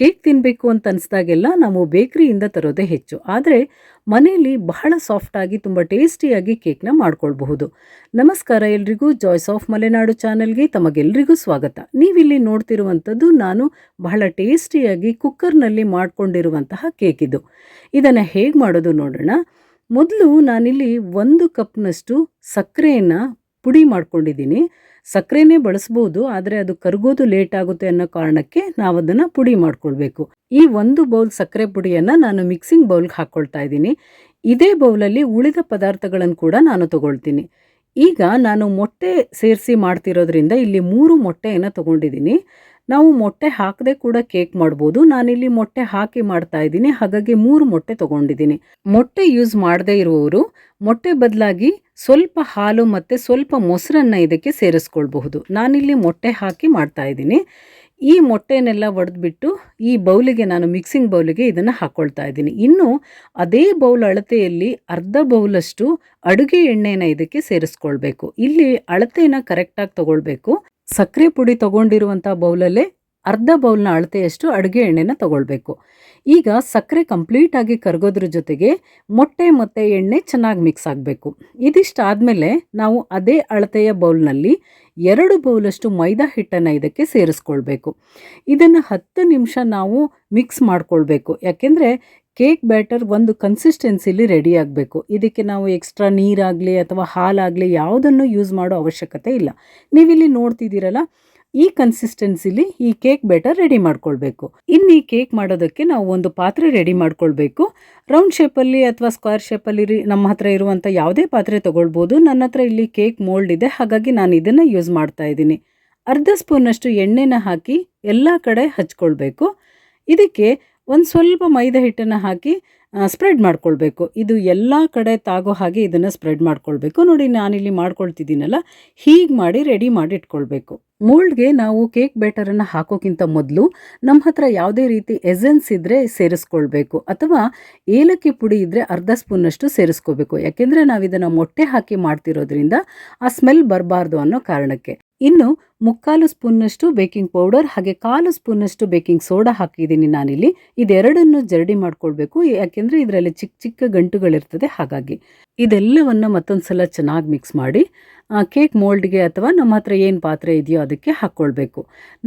Cake ತಿನ್ನಬೇಕು ಅಂತ ಅನಿಸ್ದಾಗೆಲ್ಲ ನಾವು ಬೇಕ್ರಿಯಿಂದ ತರೋದೇ ಹೆಚ್ಚು. ಆದರೆ ಮನೆಯಲ್ಲಿ ಬಹಳ ಸಾಫ್ಟಾಗಿ ತುಂಬ ಟೇಸ್ಟಿಯಾಗಿ ಕೇಕ್ನ ಮಾಡ್ಕೊಳ್ಬಹುದು. ನಮಸ್ಕಾರ ಎಲ್ರಿಗೂ ಜಾಯ್ಸ್ ಆಫ್ ಮಲೆನಾಡು ಚಾನಲ್ಗೆ ತಮಗೆಲ್ರಿಗೂ ಸ್ವಾಗತ. ನೀವಿಲ್ಲಿ ನೋಡ್ತಿರುವಂಥದ್ದು ನಾನು ಬಹಳ ಟೇಸ್ಟಿಯಾಗಿ ಕುಕ್ಕರ್ನಲ್ಲಿ ಮಾಡ್ಕೊಂಡಿರುವಂತಹ ಕೇಕ್ ಇದು. ಇದನ್ನು ಹೇಗೆ ಮಾಡೋದು ನೋಡೋಣ. ಮೊದಲು ನಾನಿಲ್ಲಿ ಒಂದು ಕಪ್ನಷ್ಟು ಸಕ್ಕರೆಯನ್ನು ಪುಡಿ ಮಾಡ್ಕೊಂಡಿದ್ದೀನಿ. ಸಕ್ಕರೆನೇ ಬಳಸ್ಬೋದು, ಆದರೆ ಅದು ಕರಗೋದು ಲೇಟ್ ಆಗುತ್ತೆ ಅನ್ನೋ ಕಾರಣಕ್ಕೆ ನಾವು ಅದನ್ನು ಪುಡಿ ಮಾಡ್ಕೊಳ್ಬೇಕು. ಈ ಒಂದು ಬೌಲ್ ಸಕ್ಕರೆ ಪುಡಿಯನ್ನು ನಾನು ಮಿಕ್ಸಿಂಗ್ ಬೌಲ್ಗೆ ಹಾಕ್ಕೊಳ್ತಾ ಇದ್ದೀನಿ. ಇದೇ ಬೌಲಲ್ಲಿ ಉಳಿದ ಪದಾರ್ಥಗಳನ್ನು ಕೂಡ ನಾನು ತಗೊಳ್ತೀನಿ. ಈಗ ನಾನು ಮೊಟ್ಟೆ ಸೇರಿಸಿ ಮಾಡ್ತಿರೋದ್ರಿಂದ ಇಲ್ಲಿ ಮೂರು ಮೊಟ್ಟೆಯನ್ನು ತಗೊಂಡಿದ್ದೀನಿ. ನಾವು ಮೊಟ್ಟೆ ಹಾಕದೆ ಕೂಡ ಕೇಕ್ ಮಾಡ್ಬೋದು. ನಾನಿಲ್ಲಿ ಮೊಟ್ಟೆ ಹಾಕಿ ಮಾಡ್ತಾ ಇದ್ದೀನಿ. ಹಾಗಾಗಿ ಮೂರು ಮೊಟ್ಟೆ ತಗೊಂಡಿದ್ದೀನಿ. ಮೊಟ್ಟೆ ಯೂಸ್ ಮಾಡದೇ ಇರುವವರು ಮೊಟ್ಟೆ ಬದಲಾಗಿ ಸ್ವಲ್ಪ ಹಾಲು ಮತ್ತು ಸ್ವಲ್ಪ ಮೊಸರನ್ನು ಇದಕ್ಕೆ ಸೇರಿಸ್ಕೊಳ್ಬಹುದು. ನಾನಿಲ್ಲಿ ಮೊಟ್ಟೆ ಹಾಕಿ ಮಾಡ್ತಾ ಇದ್ದೀನಿ. ಈ ಮೊಟ್ಟೆನೆಲ್ಲ ಒಡೆದ್ಬಿಟ್ಟು ಈ ಬೌಲಿಗೆ ನಾನು ಮಿಕ್ಸಿಂಗ್ ಬೌಲಿಗೆ ಇದನ್ನು ಹಾಕ್ಕೊಳ್ತಾ ಇದ್ದೀನಿ. ಇನ್ನು ಅದೇ ಬೌಲ್ ಅಳತೆಯಲ್ಲಿ ಅರ್ಧ ಬೌಲಷ್ಟು ಅಡುಗೆ ಎಣ್ಣೆನ ಇದಕ್ಕೆ ಸೇರಿಸ್ಕೊಳ್ಬೇಕು. ಇಲ್ಲಿ ಅಳತೆನ ಕರೆಕ್ಟಾಗಿ ತಗೊಳ್ಬೇಕು. ಸಕ್ಕರೆ ಪುಡಿ ತಗೊಂಡಿರುವಂಥ ಬೌಲಲ್ಲೇ ಅರ್ಧ ಬೌಲ್ನ ಅಳತೆಯಷ್ಟು ಅಡುಗೆ ಎಣ್ಣೆನ ತಗೊಳ್ಬೇಕು. ಈಗ ಸಕ್ಕರೆ ಕಂಪ್ಲೀಟಾಗಿ ಕರಗೋದ್ರ ಜೊತೆಗೆ ಮೊಟ್ಟೆ ಮತ್ತು ಎಣ್ಣೆ ಚೆನ್ನಾಗಿ ಮಿಕ್ಸ್ ಆಗಬೇಕು. ಇದಿಷ್ಟು ಆದಮೇಲೆ ನಾವು ಅದೇ ಅಳತೆಯ ಬೌಲ್ನಲ್ಲಿ ಎರಡು ಬೌಲಷ್ಟು ಮೈದಾ ಹಿಟ್ಟನ್ನು ಇದಕ್ಕೆ ಸೇರಿಸ್ಕೊಳ್ಬೇಕು. ಇದನ್ನು ಹತ್ತು ನಿಮಿಷ ನಾವು ಮಿಕ್ಸ್ ಮಾಡ್ಕೊಳ್ಬೇಕು. ಯಾಕೆಂದರೆ ಕೇಕ್ ಬ್ಯಾಟರ್ ಒಂದು ಕನ್ಸಿಸ್ಟೆನ್ಸಿಲಿ ರೆಡಿ ಆಗಬೇಕು. ಇದಕ್ಕೆ ನಾವು ಎಕ್ಸ್ಟ್ರಾ ನೀರಾಗಲಿ ಅಥವಾ ಹಾಲಾಗಲಿ ಯಾವುದನ್ನು ಯೂಸ್ ಮಾಡೋ ಅವಶ್ಯಕತೆ ಇಲ್ಲ. ನೀವಿಲ್ಲಿ ನೋಡ್ತಿದ್ದೀರಲ್ಲ ಈ ಕನ್ಸಿಸ್ಟೆನ್ಸಿಲಿ ಈ ಕೇಕ್ ಬ್ಯಾಟರ್ ರೆಡಿ ಮಾಡ್ಕೊಳ್ಬೇಕು. ಇನ್ನು ಈ ಕೇಕ್ ಮಾಡೋದಕ್ಕೆ ನಾವು ಒಂದು ಪಾತ್ರೆ ರೆಡಿ ಮಾಡ್ಕೊಳ್ಬೇಕು. ರೌಂಡ್ ಶೇಪಲ್ಲಿ ಅಥವಾ ಸ್ಕ್ವೇರ್ ಶೇಪಲ್ಲಿ ನಮ್ಮ ಹತ್ರ ಇರುವಂಥ ಯಾವುದೇ ಪಾತ್ರೆ ತೊಗೊಳ್ಬೋದು. ನನ್ನ ಹತ್ರ ಇಲ್ಲಿ ಕೇಕ್ ಮೋಲ್ಡ್ ಇದೆ, ಹಾಗಾಗಿ ನಾನು ಇದನ್ನು ಯೂಸ್ ಮಾಡ್ತಾ ಇದ್ದೀನಿ. ಅರ್ಧ ಸ್ಪೂನಷ್ಟು ಎಣ್ಣೆನ ಹಾಕಿ ಎಲ್ಲ ಕಡೆ ಹಚ್ಕೊಳ್ಬೇಕು. ಇದಕ್ಕೆ ಒಂದು ಸ್ವಲ್ಪ ಮೈದಾ ಹಿಟ್ಟನ್ನು ಹಾಕಿ ಸ್ಪ್ರೆಡ್ ಮಾಡ್ಕೊಳ್ಬೇಕು. ಇದು ಎಲ್ಲ ಕಡೆ ತಾಗೋ ಹಾಗೆ ಇದನ್ನು ಸ್ಪ್ರೆಡ್ ಮಾಡ್ಕೊಳ್ಬೇಕು. ನೋಡಿ ನಾನಿಲ್ಲಿ ಮಾಡ್ಕೊಳ್ತಿದ್ದೀನಲ್ಲ, ಹೀಗೆ ಮಾಡಿ ರೆಡಿ ಮಾಡಿ ಇಟ್ಕೊಳ್ಬೇಕು ಮೋಲ್ಡ್ಗೆ ನಾವು ಕೇಕ್ ಬ್ಯಾಟರನ್ನು ಹಾಕೋಕ್ಕಿಂತ ಮೊದಲು ನಮ್ಮ ಹತ್ರ ಯಾವುದೇ ರೀತಿ ಎಸೆನ್ಸ್ ಇದ್ದರೆ ಸೇರಿಸ್ಕೊಳ್ಬೇಕು. ಅಥವಾ ಏಲಕ್ಕಿ ಪುಡಿ ಇದ್ದರೆ ಅರ್ಧ ಸ್ಪೂನಷ್ಟು ಸೇರಿಸ್ಕೋಬೇಕು ಯಾಕೆಂದರೆ ನಾವು ಇದನ್ನು ಮೊಟ್ಟೆ ಹಾಕಿ ಮಾಡ್ತಿರೋದ್ರಿಂದ ಆ ಸ್ಮೆಲ್ ಬರಬಾರ್ದು ಅನ್ನೋ ಕಾರಣಕ್ಕೆ. ಇನ್ನು ಮುಕ್ಕಾಲು ಸ್ಪೂನ್ನಷ್ಟು ಬೇಕಿಂಗ್ ಪೌಡರ್ ಹಾಗೆ ಕಾಲು ಸ್ಪೂನ್ನಷ್ಟು ಬೇಕಿಂಗ್ ಸೋಡಾ ಹಾಕಿದ್ದೀನಿ ನಾನಿಲ್ಲಿ. ಇದೆರಡನ್ನು ಜರಡಿ ಮಾಡ್ಕೊಳ್ಬೇಕು. ಯಾಕೆಂದರೆ ಇದರಲ್ಲಿ ಚಿಕ್ಕ ಚಿಕ್ಕ ಗಂಟುಗಳಿರ್ತದೆ ಹಾಗಾಗಿ. ಇದೆಲ್ಲವನ್ನು ಮತ್ತೊಂದು ಸಲ ಚೆನ್ನಾಗಿ ಮಿಕ್ಸ್ ಮಾಡಿ. ಕೇಕ್ ಮೋಲ್ಡ್ಗೆ ಅಥವಾ ನಮ್ಮ ಹತ್ರ ಏನು ಪಾತ್ರೆ ಇದೆಯೋ ಅದಕ್ಕೆ ಹಾಕ್ಕೊಳ್ಬೇಕು.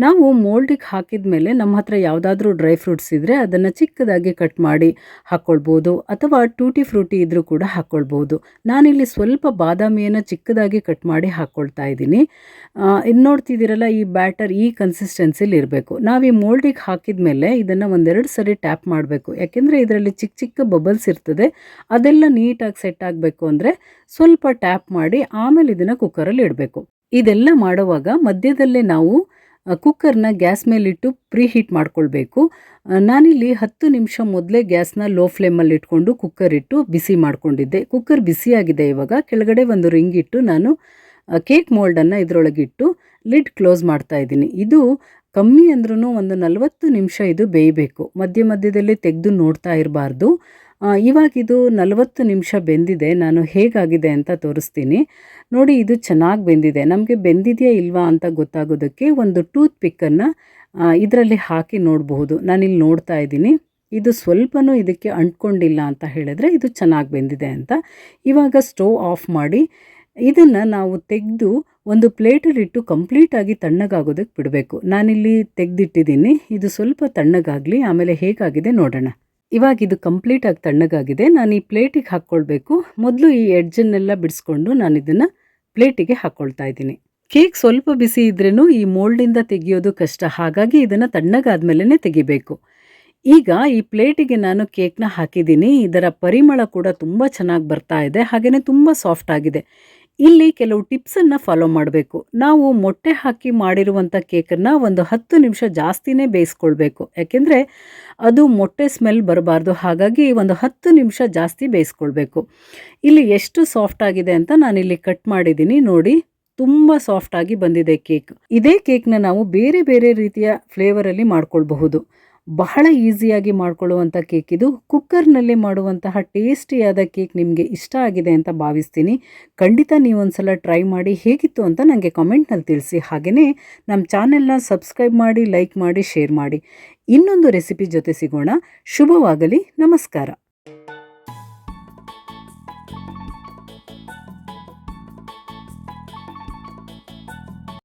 ನಾವು ಮೋಲ್ಡಿಗೆ ಹಾಕಿದ ಮೇಲೆ ನಮ್ಮ ಹತ್ರ ಯಾವುದಾದ್ರೂ ಡ್ರೈ ಫ್ರೂಟ್ಸ್ ಇದ್ದರೆ ಅದನ್ನು ಚಿಕ್ಕದಾಗಿ ಕಟ್ ಮಾಡಿ ಹಾಕ್ಕೊಳ್ಬೋದು ಅಥವಾ ಟೂಟಿ ಫ್ರೂಟಿ ಇದ್ದರೂ ಕೂಡ ಹಾಕ್ಕೊಳ್ಬೋದು. ನಾನಿಲ್ಲಿ ಸ್ವಲ್ಪ ಬಾದಾಮಿಯನ್ನು ಚಿಕ್ಕದಾಗಿ ಕಟ್ ಮಾಡಿ ಹಾಕ್ಕೊಳ್ತಾ ಇದ್ದೀನಿ. ಇನ್ನು ನೋಡ್ತಿದ್ದೀರಲ್ಲ, ಈ ಬ್ಯಾಟರ್ ಈ ಕನ್ಸಿಸ್ಟೆನ್ಸಿಲಿ ಇರಬೇಕು. ನಾವು ಈ ಮೋಲ್ಡಿಗೆ ಹಾಕಿದ ಮೇಲೆ ಇದನ್ನು ಒಂದೆರಡು ಸರಿ ಟ್ಯಾಪ್ ಮಾಡಬೇಕು. ಯಾಕೆಂದರೆ ಇದರಲ್ಲಿ ಚಿಕ್ಕ ಚಿಕ್ಕ ಬಬಲ್ಸ್ ಇರ್ತದೆ. ಅದೆಲ್ಲ ನೀಟಾಗಿ ಸೆಟ್ ಆಗಬೇಕು ಅಂದರೆ ಸ್ವಲ್ಪ ಟ್ಯಾಪ್ ಮಾಡಿ ಆಮೇಲೆ ಇದನ್ನು ಕುಕ್ಕರಲ್ಲಿ ಇಡಬೇಕು. ಇದೆಲ್ಲ ಮಾಡುವಾಗ ಮಧ್ಯದಲ್ಲೇ ನಾವು ಕುಕ್ಕರ್ನ ಗ್ಯಾಸ್ ಮೇಲಿಟ್ಟು ಪ್ರೀ ಹೀಟ್ ಮಾಡ್ಕೊಳ್ಬೇಕು ನಾನಿಲ್ಲಿ ಹತ್ತು ನಿಮಿಷ ಮೊದಲೇ ಗ್ಯಾಸ್ನ ಲೋ ಫ್ಲೇಮಲ್ಲಿ ಇಟ್ಕೊಂಡು ಕುಕ್ಕರ್ ಇಟ್ಟು ಬಿಸಿ ಮಾಡ್ಕೊಂಡಿದ್ದೆ. ಕುಕ್ಕರ್ ಬಿಸಿಯಾಗಿದೆ ಇವಾಗ. ಕೆಳಗಡೆ ಒಂದು ರಿಂಗ್ ಇಟ್ಟು ನಾನು ಕೇಕ್ ಮೋಲ್ಡನ್ನು ಇದರೊಳಗಿಟ್ಟು ಲಿಡ್ ಕ್ಲೋಸ್ ಮಾಡ್ತಾ ಇದ್ದೀನಿ. ಇದು ಕಮ್ಮಿ ಅಂದ್ರೂ ಒಂದು ನಲವತ್ತು ನಿಮಿಷ ಇದು ಬೇಯಬೇಕು. ಮಧ್ಯ ಮಧ್ಯದಲ್ಲಿ ತೆಗೆದು ನೋಡ್ತಾ ಇರಬಾರ್ದು. ಇವಾಗ ಇದು ನಲವತ್ತು ನಿಮಿಷ ಬೆಂದಿದೆ. ನಾನು ಹೇಗಾಗಿದೆ ಅಂತ ತೋರಿಸ್ತೀನಿ. ನೋಡಿ, ಇದು ಚೆನ್ನಾಗಿ ಬೆಂದಿದೆ. ನಮಗೆ ಬೆಂದಿದೆಯಾ ಇಲ್ವಾ ಅಂತ ಗೊತ್ತಾಗೋದಕ್ಕೆ ಒಂದು ಟೂತ್ ಪಿಕ್ಕನ್ನು ಇದರಲ್ಲಿ ಹಾಕಿ ನೋಡಬಹುದು. ನಾನಿಲ್ಲಿ ನೋಡ್ತಾ ಇದ್ದೀನಿ. ಇದು ಸ್ವಲ್ಪನೂ ಇದಕ್ಕೆ ಅಂಟ್ಕೊಂಡಿಲ್ಲ ಅಂತ ಹೇಳಿದ್ರೆ ಇದು ಚೆನ್ನಾಗಿ ಬೆಂದಿದೆ ಅಂತ. ಇವಾಗ ಸ್ಟವ್ ಆಫ್ ಮಾಡಿ, ಇದನ್ನು ನಾವು ತೆಗೆದು ಒಂದು ಪ್ಲೇಟಲ್ಲಿಟ್ಟು ಕಂಪ್ಲೀಟಾಗಿ ತಣ್ಣಗಾಗೋದಕ್ಕೆ ಬಿಡಬೇಕು. ನಾನಿಲ್ಲಿ ತೆಗೆದಿಟ್ಟಿದ್ದೀನಿ. ಇದು ಸ್ವಲ್ಪ ತಣ್ಣಗಾಗಲಿ, ಆಮೇಲೆ ಹೇಗಾಗಿದೆ ನೋಡೋಣ. ಇವಾಗ ಇದು ಕಂಪ್ಲೀಟಾಗಿ ತಣ್ಣಗಾಗಿದೆ. ನಾನು ಈ ಪ್ಲೇಟಿಗೆ ಹಾಕ್ಕೊಳ್ಬೇಕು. ಮೊದಲು ಈ ಎಡ್ಜನ್ನೆಲ್ಲ ಬಿಡಿಸ್ಕೊಂಡು ನಾನು ಇದನ್ನು ಪ್ಲೇಟಿಗೆ ಹಾಕ್ಕೊಳ್ತಾ ಇದ್ದೀನಿ. ಕೇಕ್ ಸ್ವಲ್ಪ ಬಿಸಿ ಇದ್ರೂ ಈ ಮೋಲ್ಡಿಂದ ತೆಗೆಯೋದು ಕಷ್ಟ. ಹಾಗಾಗಿ ಇದನ್ನು ತಣ್ಣಗಾದ್ಮೇಲೆ ತೆಗಿಬೇಕು. ಈಗ ಈ ಪ್ಲೇಟಿಗೆ ನಾನು ಕೇಕ್ನ ಹಾಕಿದ್ದೀನಿ. ಇದರ ಪರಿಮಳ ಕೂಡ ತುಂಬ ಚೆನ್ನಾಗಿ ಬರ್ತಾ ಇದೆ. ಹಾಗೆಯೇ ತುಂಬ ಸಾಫ್ಟ್ ಆಗಿದೆ. ಇಲ್ಲಿ ಕೆಲವು ಟಿಪ್ಸನ್ನು ಫಾಲೋ ಮಾಡಬೇಕು. ನಾವು ಮೊಟ್ಟೆ ಹಾಕಿ ಮಾಡಿರುವಂಥ ಕೇಕನ್ನು ಒಂದು ಹತ್ತು ನಿಮಿಷ ಜಾಸ್ತಿನೇ ಬೇಯಿಸ್ಕೊಳ್ಬೇಕು. ಯಾಕೆಂದರೆ ಅದು ಮೊಟ್ಟೆ ಸ್ಮೆಲ್ ಬರಬಾರ್ದು. ಹಾಗಾಗಿ ಒಂದು ಹತ್ತು ನಿಮಿಷ ಜಾಸ್ತಿ ಬೇಯಿಸ್ಕೊಳ್ಬೇಕು. ಇಲ್ಲಿ ಎಷ್ಟು ಸಾಫ್ಟ್ ಆಗಿದೆ ಅಂತ ನಾನಿಲ್ಲಿ ಕಟ್ ಮಾಡಿದ್ದೀನಿ. ನೋಡಿ, ತುಂಬ ಸಾಫ್ಟ್ ಆಗಿ ಬಂದಿದೆ ಕೇಕ್ ಇದೇ ಕೇಕ್ನ ನಾವು ಬೇರೆ ಬೇರೆ ರೀತಿಯ ಫ್ಲೇವರಲ್ಲಿ ಮಾಡ್ಕೊಳ್ಬಹುದು. ಬಹಳ ಈಸಿಯಾಗಿ ಮಾಡ್ಕೊಳ್ಳುವಂಥ ಕೇಕ್ ಇದು. ಕುಕ್ಕರ್ನಲ್ಲಿ ಮಾಡುವಂತಹ ಟೇಸ್ಟಿಯಾದ ಕೇಕ್ ನಿಮಗೆ ಇಷ್ಟ ಆಗಿದೆ ಅಂತ ಭಾವಿಸ್ತೀನಿ. ಖಂಡಿತ ನೀವು ಒಂದ್ಸಲ ಟ್ರೈ ಮಾಡಿ ಹೇಗಿತ್ತು ಅಂತ ನನಗೆ ಕಾಮೆಂಟ್ನಲ್ಲಿ ತಿಳಿಸಿ. ಹಾಗೆಯೇ ನಮ್ಮ ಚಾನೆಲ್ನ ಸಬ್ಸ್ಕ್ರೈಬ್ ಮಾಡಿ, ಲೈಕ್ ಮಾಡಿ, ಶೇರ್ ಮಾಡಿ. ಇನ್ನೊಂದು ರೆಸಿಪಿ ಜೊತೆ ಸಿಗೋಣ. ಶುಭವಾಗಲಿ. ನಮಸ್ಕಾರ.